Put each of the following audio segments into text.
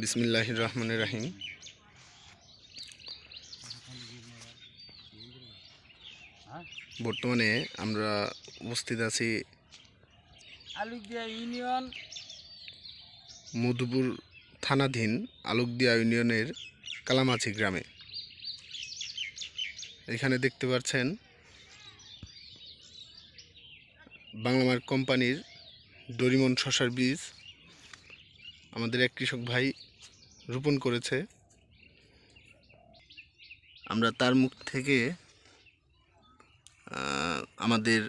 বিসমিল্লাহ রহমান রাহিম। বর্তমানে আমরা উপস্থিত আছি আলুদিয়া ইউনিয়ন। মধুপুর থানাধীন আলোকদিয়া ইউনিয়নের কালামাছি গ্রামে। এখানে দেখতে পাচ্ছেন বাংলামার কোম্পানির ডরিমন শশার বীজ আমাদের এক কৃষক ভাই রোপণ করেছে। আমরা তার মুখ থেকে আমাদের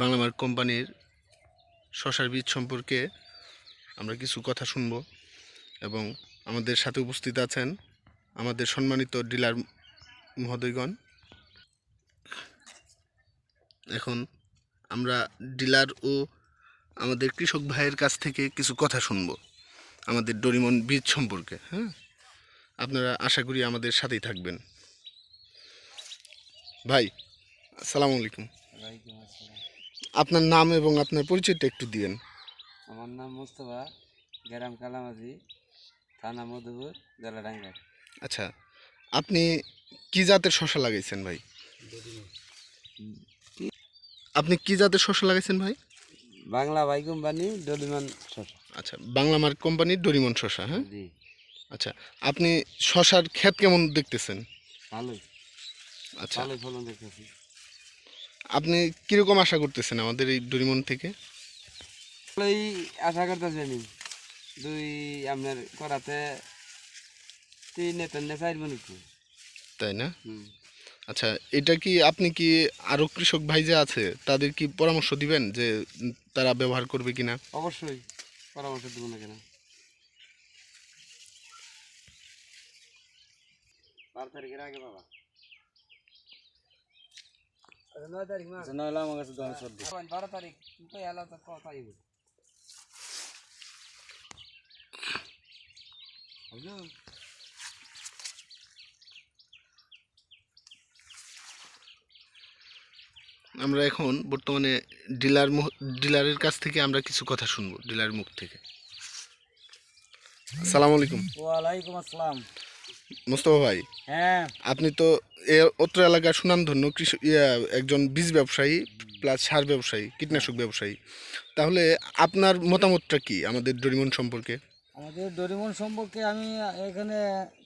বাংলামার কোম্পানির শশার বীজ সম্পর্কে আমরা কিছু কথা শুনব এবং আমাদের সাথে উপস্থিত আছেন আমাদের সম্মানিত ডিলার মহোদয়গণ। এখন আমরা ডিলার ও আমাদের কৃষক ভাইয়ের কাছ থেকে কিছু কথা শুনব আমাদের ডরিমন বীজ সম্পর্কে হ্যাঁ? আপনারা আশা করি আমাদের সাথেই থাকবেন। ভাই আসসালামু আলাইকুম। আপনার নাম এবং আপনার পরিচয়টা একটু দিবেন আমার নাম মোস্তফা গ্রাম কালামাজি থানা মধুপুর জেলা ডাঙ্গার আচ্ছা আপনি কি জাতের শশা লাগাইছেন ভাই? আপনি কি জাতের শশা লাগাইছেন ভাই? বাংলা ভাই কোম্পানি ডলিমান শশা আচ্ছা বাংলা মার্ক কোম্পানির ডরিমন শশা হ্যাঁ? জি। আচ্ছা আপনি শশার ক্ষেত কেমন দেখতেছেন? ভালোই। আচ্ছা। ভালোই ফলন দেখতেছি। আপনি কীরকম আশা করতেছেন আমাদের এই ডরিমন থেকে? ভালোই আশা করতেছি আমি। দুই আপনার করাতে তিন তিন চার মিনিট তাই না? হুম। আচ্ছা এটা কি আপনি কি আরও কৃষক ভাই যে আছে তাদের কি পরামর্শ দিবেন যে তারা ব্যবহার করবে কিনা? অবশ্যই পরামর্শ দেবো না কেন? বারো তারিখের আগে বাবা। নয় তারিখ মা নয় আমার কাছে বারো তারিখ তুই এলো কথাই বুঝলো আমরা এখন বর্তমানে ডিলার ডিলারের কাছ থেকে আমরা কিছু কথা শুনব ডিলার মুখ থেকে। আসসালামু আলাইকুম। ওয়ালাইকুম আসসালাম। মোস্তফা ভাই হ্যাঁ। আপনি তো এ অত্র এলাকার সুনামধন্য কৃষক একজন বীজ ব্যবসায়ী প্লাস সার ব্যবসায়ী কীটনাশক ব্যবসায়ী। তাহলে আপনার মতামতটা কি আমাদের ডরিমন সম্পর্কে? আমাদের ডরিমন সম্পর্কে আমি এখানে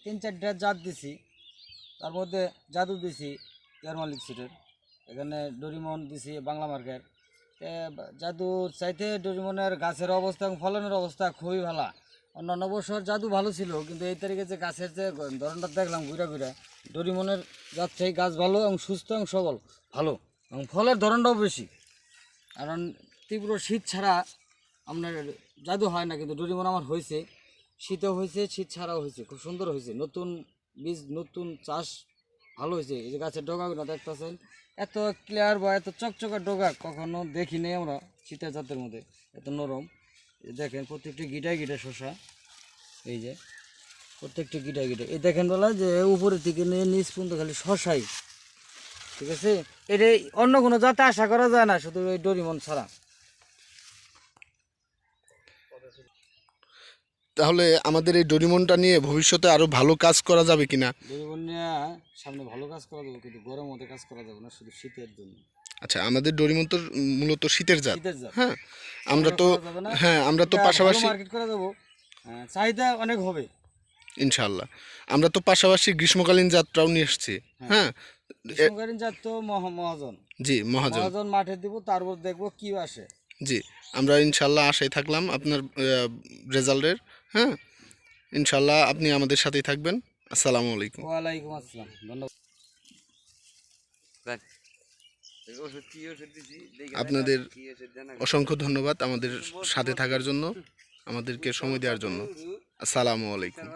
তিন চারটা জাত দিছি। তার মধ্যে জাদু দিছি ইয়ারমালিক সিটের। এখানে ডরিমন দিছি, বাংলা বা- জাদুর চাইতে ডরিমনের গাছের অবস্থা এবং ফলনের অবস্থা খুবই ভালো। অন্যান্য বছর জাদু ভালো ছিল, কিন্তু এই তারিখে যে গাছের যে ধরনটা দেখলাম ঘুরে ঘুরে, ডরিমনের জাত থেকে গাছ ভালো এবং সুস্থ এবং সবল, ভালো এবং ফলের ধরনটাও বেশি। কারণ তীব্র শীত ছাড়া আপনার জাদু হয় না, কিন্তু ডরিমন আমার হয়েছে। শীতও হয়েছে, শীত ছাড়াও হয়েছে, খুব সুন্দর হয়েছে। নতুন বীজ, নতুন চাষ ভালো হয়েছে। এই যে গাছের ডগাগুলো দেখতেছেন এত ক্লিয়ার বা এত চকচকে ডোগা কখনো দেখি নাই আমরা চিতা জাতের মধ্যে। এত নরম। দেখেন প্রত্যেকটি গিটায় গিটা শশা এই যে, প্রত্যেকটি গিটা গিটা এই দেখেন বলা যে উপরের থেকে নিয়ে নিচ পর্যন্ত খালি শশাই ঠিক আছে? এটা অন্য কোনো জাতে আশা করা যায় না, শুধু ওই ডরিমন ছাড়া। তাহলে আমাদের এই ডরিমনটা নিয়ে ভবিষ্যতে আরও ভালো কাজ করা যাবে কিনা? ডরিমন নিয়ে সামনে ভালো কাজ করা যাবে কিন্তু গরম মধ্যে কাজ করা যাবে না শুধু শীতের জন্য। আচ্ছা আমাদের ডরিমন তো মূলত শীতের জাত। হ্যাঁ আমরা তো। হ্যাঁ আমরা তো পাশাপাশি মার্কেট করে হ্যাঁ, চাহিদা অনেক হবে। ইনশাল্লাহ আমরা তো পাশাপাশি গ্রীষ্মকালীন যাত্রাও নিয়ে এসেছি। হ্যাঁ। গ্রীষ্মকালীন জাত তো মহাজন। জি মহাজন। মহাজন মাঠে দিব তারপর দেখব কি আসে। জি আমরা ইনশাল্লাহ আশায় থাকলাম আপনার রেজাল্টের। হ্যাঁ ইনশাল্লাহ আপনি আমাদের সাথেই থাকবেন। আসসালামু আলাইকুম। ওয়ালাইকুম আসসালাম ধন্যবাদ। আপনাদের অসংখ্য ধন্যবাদ আমাদের সাথে থাকার জন্য আমাদেরকে সময় দেওয়ার জন্য। আসসালামু আলাইকুম।